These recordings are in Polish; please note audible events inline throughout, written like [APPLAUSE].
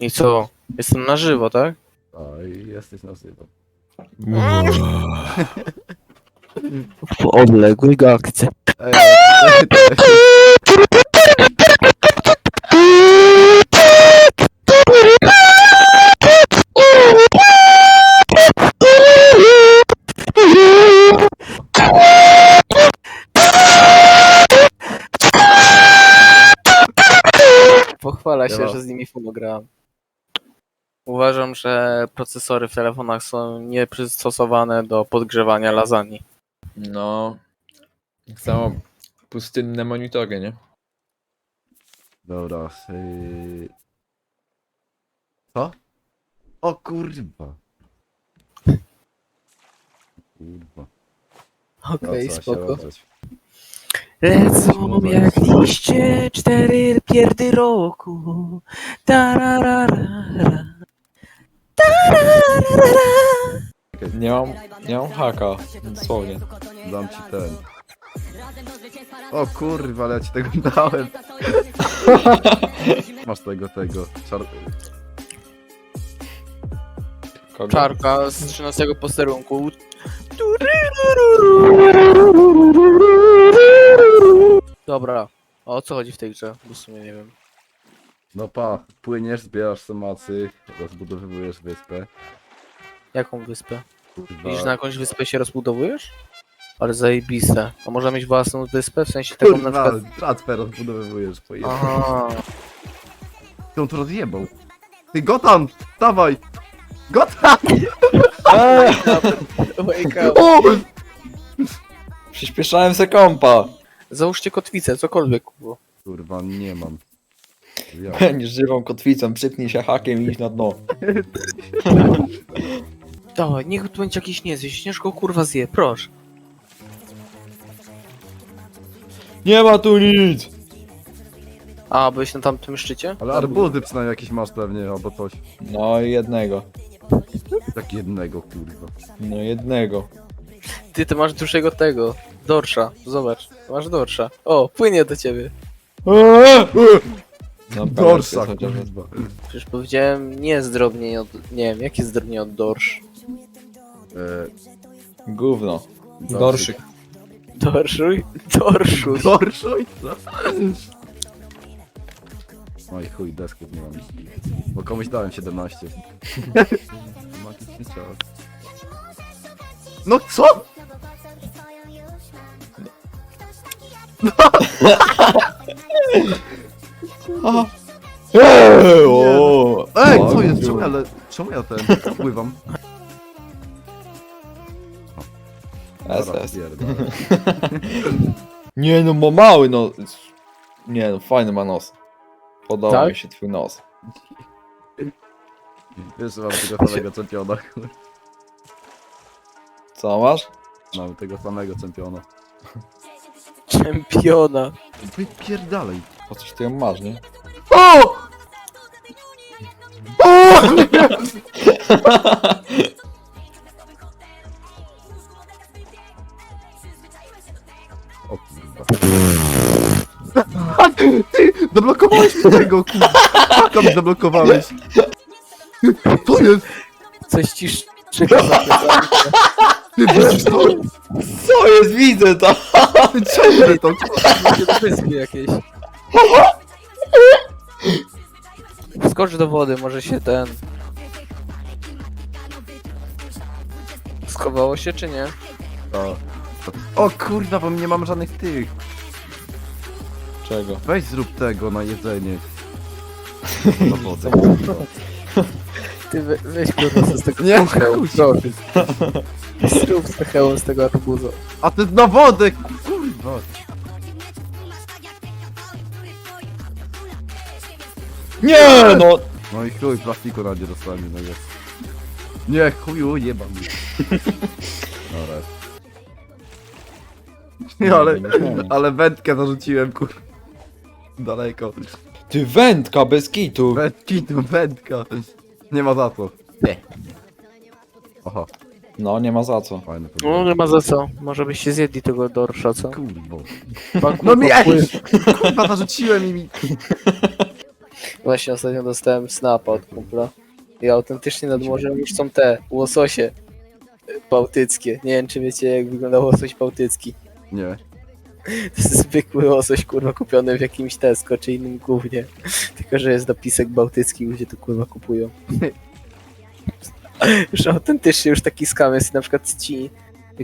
I co? Jestem na żywo, tak? A, i jesteś na żywo. W odległych. Ej, ale- Pochwala się, że z nimi fonograłem. Uważam, że procesory w telefonach są nieprzystosowane do podgrzewania lasagne. No. Tak samo pustynne monitory, nie? Dobra. Yy... Co? O kurwa. Kurwa. Okej, No, co się spoko. Lecą Dobra. jak liście cztery pierdy roku. Tararara. Nie mam, nie mam haka, dosłownie. Dam ci ten. O kurwa, ale ja ci tego dałem. [LAUGHS] Masz tego, tego. Czar... Kogo? Czarka z 13 posterunku. Dobra, a o co chodzi w tej grze? Bo w sumie nie wiem. No pa, płyniesz, zbierasz somacy, rozbudowujesz wyspę. Jaką wyspę? Kurwa. Widzisz, na jakąś wyspę się rozbudowujesz? Ale zajebiste. A można mieć własną wyspę? W sensie taką na Kurwa, przykład... transfer rozbudowujesz, pojechał. Aha. Ty on to rozjebał. Ty Gotan, dawaj! Gotan! Eee, [LAUGHS] Wake up. O! przyspieszałem se kompa. Załóżcie kotwicę, cokolwiek. Było. Kurwa, nie mam. Ja. Będziesz żywą kotwicą, przypnij się hakiem i idź na dno. [LAUGHS] Dawaj, niech tu będzie jakiś niezwieść, niech go kurwa zje, proszę. Nie ma tu nic! A, byłeś na tamtym szczycie? Ale arbuzy przynajmniej jakieś masz pewnie, albo coś. No i jednego. Tak jednego, kurwa. No jednego. Ty, ty masz dużego tego, dorsza, zobacz, masz dorsza. O, płynie do ciebie. Eee! No, Dorsa, chociaż- kurwa. Przecież powiedziałem nie zdrobniej od, nie wiem, jakie zdrobniej od dorsz. E, Gówno. Dorszyk. Dorszuj? Dorszuj. Dorszuj, co? Oj chuj, desków nie mam. Bo komuś dałem 17. Magiczny. No co? [LAUGHS] Eee, o! Ej, O, co jest? Czemu ja, le... Czemu ja ten pływam? S, Dobra, S. pierdolę. [LAUGHS] Nie no, ma mały no. Nie no, fajny ma nos. Podoba Tak? mi się twój nos. Jeszcze mam tego samego czempiona. kurwa. Co masz? Mam tego samego czempiona. Czempiona. Wypierdalej. Po coś ty ją masz, nie? O! O! O kurwa. Ty, zablokowałeś mi tego, kurwa. Mi zablokowałeś. Co jest? Coś ci szczyka za plecami. Ty widzisz to? Co jest? Widzę to! Ty ciągle to. Macie do wyspy jakiejś. Skocz do wody, może się ten... Schowało się czy nie? O, o kurwa, bo nie mam żadnych tych. Czego? Weź zrób tego na jedzenie. Na wodę. Ty we, weź kurwa co z tego Nie, hełm, chuj. proszę. Zrób z hełm z tego arbuzu. A ty na wodę, kurwa. Nie no! No i chuj, plastiku na nie dostałem, no jest. Nie, chuju, jebam. Dobra. Nie, ale, ale wędkę zarzuciłem, kur... Daleko. Ty wędka bez kitu! Wędki, tu wędka. Nie ma za co. Nie. Oho, No nie ma za co. fajne No nie ma za co. Może byście zjedli tego dorsza, co? Kurwo. Baku, No mi, ej, kurwa, zarzuciłem i mi... Właśnie ostatnio dostałem snapa od kumpla. I autentycznie nad morzem już są te łososie bałtyckie. Nie wiem, czy wiecie, jak wygląda łosoś bałtycki. Nie. [LAUGHS] To jest zwykły łosoś, kurwa, kupiony w jakimś Tesco czy innym głównie. [LAUGHS] Tylko, że jest dopisek bałtycki, gdzie to kurwa kupują. [LAUGHS] już autentycznie już taki skam jest. Na przykład ci,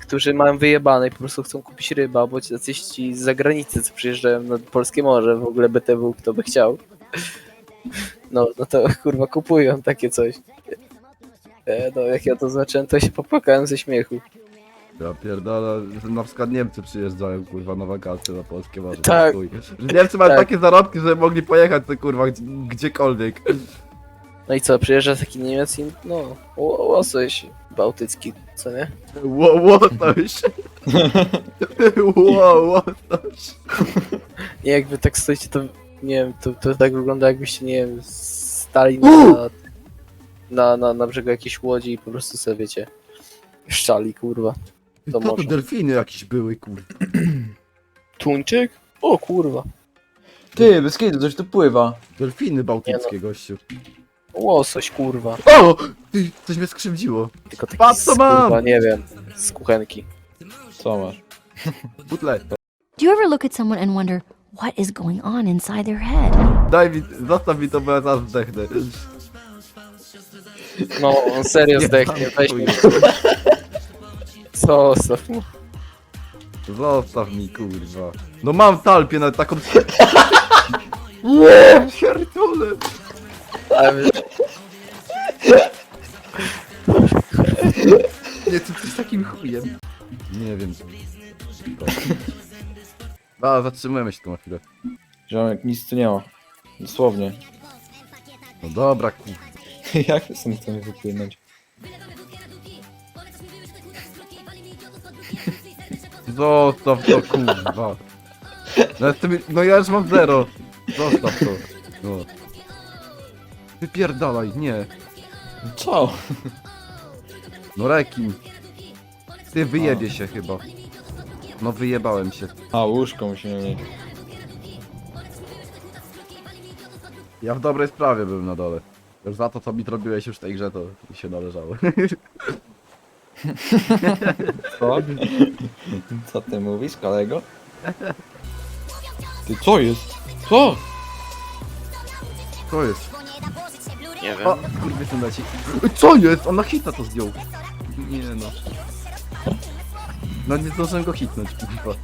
którzy mają wyjebane i po prostu chcą kupić ryba, albo ci jacyś ci z zagranicy, co przyjeżdżają na polskie morze, w ogóle BTW, kto by chciał. No, no to kurwa kupują takie coś. E, no, jak ja to zobaczyłem, to się popłakałem ze śmiechu. Ja pierdolę, że na przykład Niemcy przyjeżdżają kurwa na wakacje na polskie morze. Tak. Chuj. Że Niemcy mają Tak. takie zarobki, że mogli pojechać to kurwa gdzie, gdziekolwiek. No i co, przyjeżdża taki Niemiec i no, ło- łosoś bałtycki, co nie? Ło, łosoś. [LAUGHS] Ło, łosoś. I jakby tak stoicie, to nie wiem, to, to tak wygląda jakbyście, nie wiem, stali na, na, na, na brzegu jakiejś łodzi i po prostu sobie, wiecie, szczali, kurwa. To To, delfiny jakieś były kurwa. Tuńczyk? O kurwa. Ty, bez kiedy coś tu pływa. Delfiny bałtyckie gościu. Łosoś, kurwa. O! Ty, coś mnie skrzywdziło. Tylko taki Patrz, co z, mam! kurwa, nie wiem, z kuchenki. Co masz? Butle. Do you ever look at someone and wonder what is going on inside their head? Daj mi, zostaw mi to, bo ja zaraz zdechnę. No, on serio Nie, zdechnie, weź mi. Co, zostaw mu. Zostaw mi kurwa. No mam talpię na taką... Nie, pierdolę. Ale Nie, ty jesteś takim chujem. Nie wiem. A, zatrzymujemy się tu na chwilę. Ziomek, nic tu nie ma. Dosłownie. No dobra, kurwa. [LAUGHS] Jak jestem chcemy wypłynąć? Zostaw to, kurwa. No, ja no ja już mam zero. Zostaw to. No. Wypierdalaj, nie. Co? No rekin. Ty wyjebie się chyba. No wyjebałem się. A, łóżko musimy mieć. Ja w dobrej sprawie byłem na dole. Już za to, co mi robiłeś już w tej grze, to mi się należało. [LAUGHS] Co? Co ty mówisz, kolego? Ty, co jest? Co? Co jest? nie wiem. O, kurwa, ten leci. Co jest? On na hita to zdjął. Nie no. No nie zdążyłem go hitnąć, kurwa.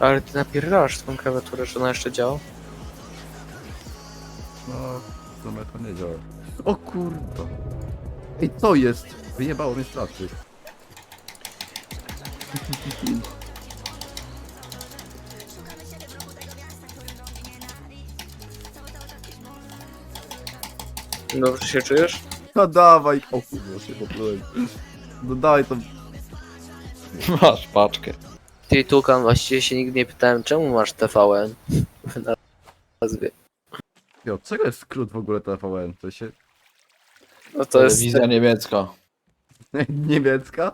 Ale ty napierdalasz tą klawiaturę, że ona jeszcze działa? No, w sumie to nie działa. O kurwa. Ej, co jest? Wyjebało mnie z pracy. Dobrze się czujesz? No dawaj. O kurwa, się poplułem. No daj to. Masz paczkę. Ty Tukan, właściwie się nigdy nie pytałem, czemu masz TVN w nazwie. Ej, Od czego jest skrót w ogóle TVN? To się... No to jest... Telewizja niemiecka. [LAUGHS] Niemiecka?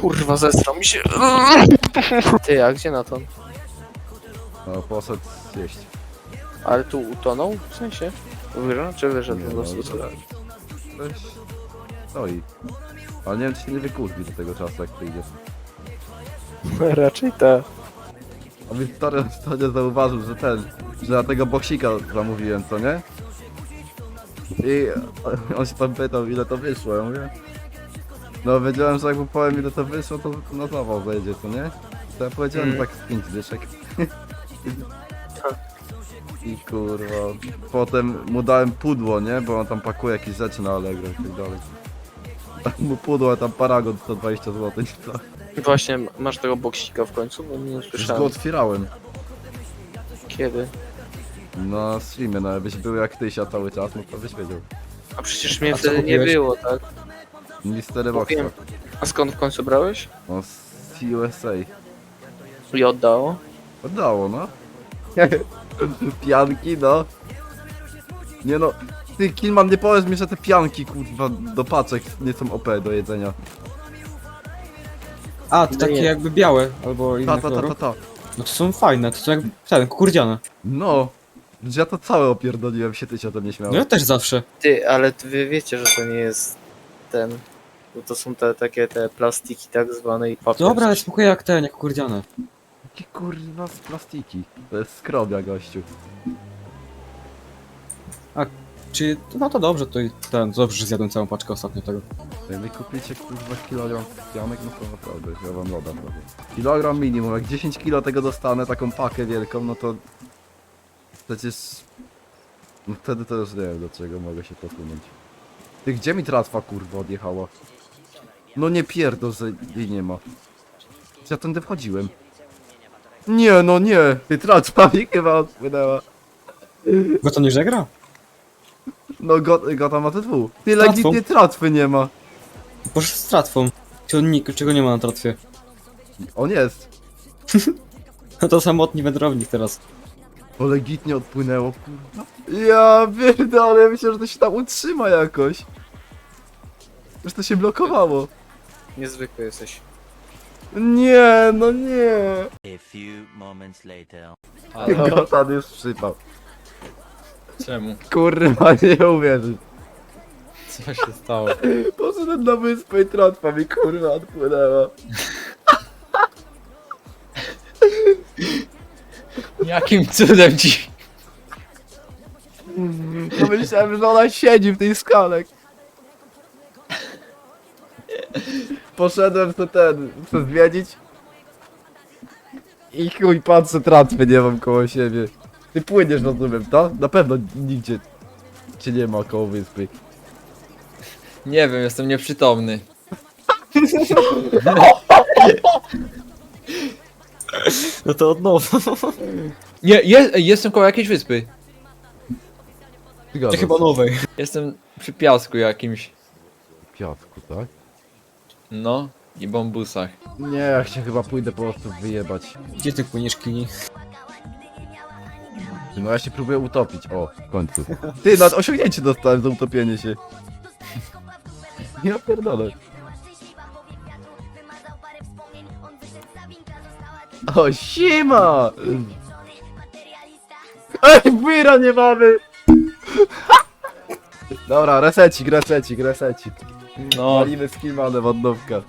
Kurwa, zesrał mi się. Ty, a gdzie Naton? No, poszedł jeść. Ale tu utonął? W sensie? Wyżał? Czy wyszedł Nie, po no, prostu? Weź... Stoi. Ale nie wiem, czy się nie wykurwi do tego czasu, jak przyjdziesz. Raczej tak. A więc stary ostatnio zauważył, że ten, że na tego boksika zamówiłem, co nie? I on się tam pytał, ile to wyszło, ja mówię. No wiedziałem, że jak mu powiem, ile to wyszło, to na zawał zejdzie, co nie? To ja powiedziałem, Mm. tak z pięć dyszek. I kurwa, potem mu dałem pudło, nie? Bo on tam pakuje jakieś rzeczy na Allegro i tak dalej. Dałem mu pudło, a tam paragon 120 zł. Właśnie, masz tego boksika w końcu? Bo nie Już go słyszałem. otwierałem. Kiedy? Na streamie, no jakbyś był jak tysia cały czas, no to byś wiedział. A przecież mnie A co wtedy nie kupiłeś? było, tak? Mistery Boxa. Kupiłem. A skąd w końcu brałeś? No z USA. I oddało? Oddało, no. [LAUGHS] [LAUGHS] Pianki, no. Nie no. Ty, Kilman, nie powiesz mi, że te pianki, kurwa, do paczek nie są OP do jedzenia. A, to No takie nie. jakby białe, albo Ta, inne ta, ta, ta, koloru. ta. No to są fajne, to są jak ten, kukurdziane. No. Że ja to całe opierdoliłem się, ty się o tym nie No śmiałeś. ja też zawsze. Ty, ale wy wiecie, że to nie jest ten. Bo to są te takie te plastiki tak zwane i papier. Dobra, ale smakuje jak ten, jak kukurdziane. Jakie kurwa z plastiki. To jest skrobia, gościu. Czy, no to dobrze, to i ten, dobrze, że zjadłem całą paczkę ostatnio tego. Wy kupicie kurwa kilogram pianek, no to naprawdę ja wam loda robię. Kilogram minimum, jak 10 kilo tego dostanę, taką pakę wielką, no to przecież... No wtedy to już nie wiem do czego mogę się posunąć. Ty gdzie mi tratwa kurwa odjechała? No nie pierdol, że jej nie ma. Ja tędy wchodziłem. Nie, no nie! Ty tratwa mi chyba odpłynęła. Go to nie żegra? No go, Gota ma te dwu. Ty Tratwą? legitnie tratwy nie ma. Poszedł z tratwą. Czego nie ma na tratwie? On jest. [LAUGHS] No to samotni wędrownik teraz. To legitnie odpłynęło, kurwa. Ja pierdolę, ja myślę, że to się tam utrzyma jakoś. Że to się blokowało. Niezwykły jesteś. Nie, no nie. A few moments later. [LAUGHS] Gotan już przypał. Czemu? Kurwa, nie uwierzysz. Co się stało? [LAUGHS] Poszedłem na wyspę i tratwa mi kurwa odpłynęła. [LAUGHS] Jakim cudem ci... No myślałem, że ona siedzi w tej skale. Poszedłem to ten, chcę zwiedzić. I chuj, patrzę, tratwy nie mam koło siebie. Ty płyniesz, rozumiem, to? Na pewno nigdzie cię nie ma koło wyspy. Nie wiem, jestem nieprzytomny. No to od nowa. Nie, je, jestem koło jakiejś wyspy. Ty Czy chyba nowej. Jestem przy piasku jakimś. Piatku, tak? No, i bambusach. Nie, ja się chyba pójdę po prostu wyjebać. Gdzie ty płyniesz, Kini? No ja się próbuję utopić, o, w końcu. Ty, na osiągnięcie dostałem za utopienie się. Ja pierdolę. O, sima! Ej, wyra nie mamy! Dobra, resecik, resecik, resecik. No, Walimy skillmanem od nowka.